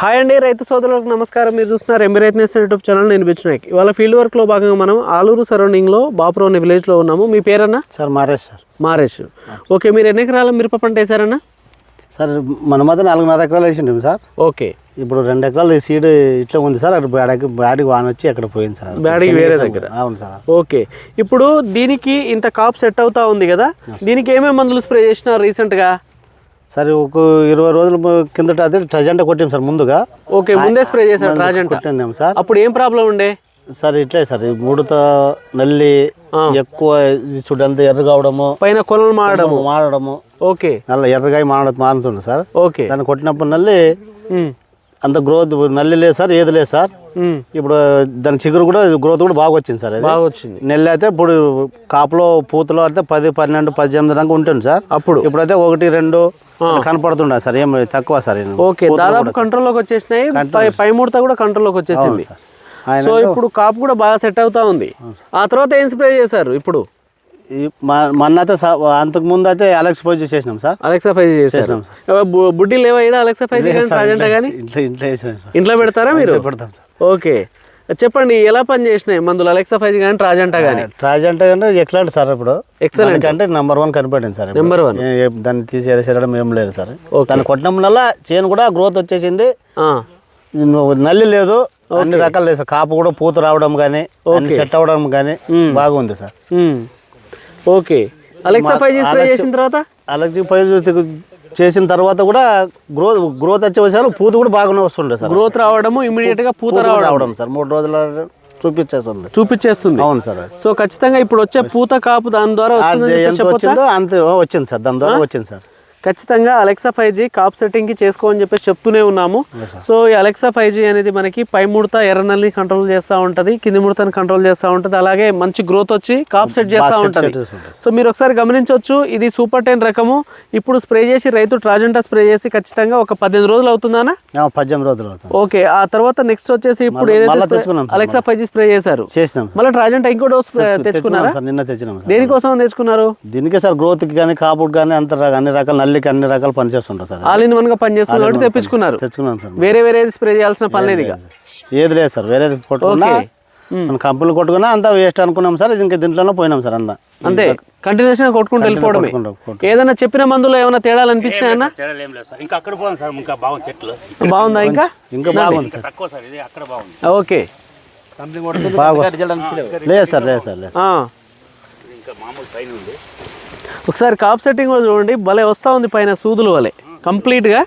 Hi అండి రైతు సోదరులకు నమస్కారం. మీరు చూస్తున్నారు ఎంబీ రైతు నేస్తం యూట్యూబ్ ఛానల్. నేను బిచ్చునాయక్ ఇవాళ ఫీల్డ్ వర్క్లో భాగంగా మనం ఆలూరు సరౌండింగ్లో బాపురం అనే విలేజ్లో ఉన్నాము. మీ పేరన్నా? Sir Maresh sir. Maresh. Okay మీరు ఎన్ని ఎకరాల మిరప పంట వేశారన్నా? సార్ మన మధ్య నాలుగున్నర ఎకరాలు వేసిండు సార్. ఓకే. ఇప్పుడు రెండు ఎకరాలు సీడ్ ఇట్లా ఉంది సార్. అక్కడ బ్యాడకి బ్యాడికి వాన వచ్చి అక్కడ పోయింది సార్. బ్యాడికి వేరే దగ్గర. అవును సార్. ఓకే. ఇప్పుడు దీనికి ఇంత కాప్ సెట్ అవుతా ఉంది కదా. దీనికి ఏమేమి మందులు స్ప్రే చేసినారు రీసెంట్గా? సరే ఒక ఇరవై రోజుల కిందట అదే ట్రజెంటా కొట్టాం సార్ ముందుగా. ఓకే ముందే స్ప్రే చేశారు రాజంట కొట్టాం సార్. అప్పుడు ఏం ప్రాబ్లం ఉండే? సార్ ఇట్లే సార్ ముడత నల్లి ఎక్కువ చూడంతా ఎర్ర కావడము పైన కొనలు మారడము. మారడము. ఓకే. నల్ల ఎర్రగాయ మారడం మారుతుంది సార్. ఓకే. దాన్ని కొట్టినప్పుడు నల్లి అంత గ్రోత్ నల్లి లేదు సార్ ఏది లేదు సార్ ఇప్పుడు దాని చిగురు కూడా గ్రోత్ కూడా బాగా వచ్చింది సార్ బాగా వచ్చింది. నెల్లి అయితే ఇప్పుడు కాపులో పూతలో అయితే పది పన్నెండు పద్దెనిమిది దాకా ఉంటుంది సార్. అప్పుడు? ఇప్పుడైతే ఒకటి రెండు కనపడుతున్నాయి సార్ ఏం తక్కువ సార్. ఓకే దాదాపు కంట్రోల్లోకి వచ్చేసినాయి. పై- ముడత కూడా కంట్రోల్లోకి వచ్చేసింది. సో ఇప్పుడు కాపు కూడా బాగా సెట్ అవుతా ఉంది. ఆ తర్వాత ఏం స్ప్రే చేశారు ఇప్పుడు? ఈ మ- మొన్న అయితే సా- అంతకు ముందు అయితే అలెక్స్ పోయి చేసినాం సార్. అలెక్సా ఫైవ్ బు- బుడ్డి లేవా అలెక్సా ఫైవ్ కానీ రాజంట కానీ ఇంట్లో పెడతారా మీరు? పెడతాం సార్. ఓకే. చెప్పండి ఎలా పని చేసినాయి మందులు? అలెక్సా ఫైవ్ కానీ రాజంట కానీ ట్రాజ్ అంటే అంటే ఎక్సలెంట్ సార్ ఇప్పుడు. Excellent. అంటే నెంబర్ వన్ కనిపెట్టింది సార్. నెంబర్ వన్ దాన్ని తీసి ఎరసేయడం ఏం లేదు సార్. దాన్ని కొట్టడం వల్ల చేను కూడా గ్రోత్ వచ్చేసింది. నల్లి లేదు. అన్ని రకాలు లేదు సార్. కాపు కూడా పూత రావడం కానీ సెట్ అవ్వడం కానీ బాగుంది sir. Okay. Alexa five G spray చేసిన తర్వాత? అలర్జీ పైరు చేసిన తర్వాత కూడా గ్రోత్ గ్రోత్ వచ్చేసారు పూత కూడా బాగానే వస్తుండే సార్. గ్రోత్ రావడము ఇమీడియట్గా పూత రావడం రావడం సార్. మూడు రోజుల చూపించేస్తుంది. చూపించేస్తుంది. అవును సార్. సో ఖచ్చితంగా ఇప్పుడు వచ్చే పూత కాపు దాని ద్వారా అంత వచ్చింది సార్. దాని ద్వారా వచ్చింది సార్. ఖచ్చితంగా అలెక్సా ఫైవ్ జీ కాప్ సెట్టింగ్కి చేసుకో అని చెప్పేసి చెప్తూనే ఉన్నాము. సో ఈ అలెక్సా ఫైవ్ జీ అనేది మనకి పై ముడత ఎర్రనల్ని కంట్రోల్ చేస్తూ ఉంటుంది కింది ముడతని కంట్రోల్ చేస్తూ ఉంటుంది అలాగే మంచి గ్రోత్ వచ్చి కాప్ సెట్ చేస్తూ ఉంటుంది. సో మీరు ఒకసారి గమనించవచ్చు ఇది సూపర్ టెన్ రకము. ఇప్పుడు స్ప్రే చేసి రైతు ట్రాజెంటా స్ప్రే చేసి ఖచ్చితంగా ఒక పద్దెనిమిది రోజులు అవుతుందానా? పద్దెనిమిది రోజులు ఓకే ఆ తర్వాత నెక్స్ట్ వచ్చేసి ఇప్పుడు ఏదైతే అలెక్సా ఫైవ్ జీ స్ప్రే చేశారు. మళ్ళీ ట్రాజెంటా ఇంకో డోస్ తెచ్చుకున్నారా? నిన్న దేనికోసం తెచ్చుకున్నారు దీనికే సార్ గ్రోత్కి కానీ కాపుకి కానీ అంత అన్ని రకాల నల్లికి అన్ని రకాలు పనిచేస్తుంటారు సార్. ఆల్ ఇన్ వన్గా పనిచేస్తున్నారు కాబట్టి తెప్పించుకున్నారు తెచ్చుకున్నాం సార్. వేరే వేరే స్ప్రే చేయాల్సిన పని లేదు ఇక. ఏది లేదు సార్. వేరేది కొట్టుకున్నా. మన కంపెనీలు కొట్టుకున్నా అంతా వేస్ట్ అనుకున్నాం సార్. ఇది ఇంకా దీంట్లోనే పోయినాం సార్ అంతా. అంతే. కంటిన్యూషన్ కొట్టుకుంటూ వెళ్ళిపోవడమే. కొట్టుకుంటూ. ఏదైనా చెప్పిన మందులో ఏమైనా తేడాలు అనిపించినాయన్నా సార్ ఇంకా అక్కడ బాగుంది సార్. ఇంకా బాగుంది చెట్లు. బాగుందా ఇంకా? ఇంకా బాగుంది సార్. తక్కువ సార్. ఇది అక్కడ బాగుంది. ఓకే. లేదు సార్ లేదు సార్ లేదు మామూలు పైన ఉంది. ఒకసారి కాప్ సెట్టింగ్ కూడా చూడండి. భలే వస్తూ ఉంది పైన సూదులు వలె కంప్లీట్గా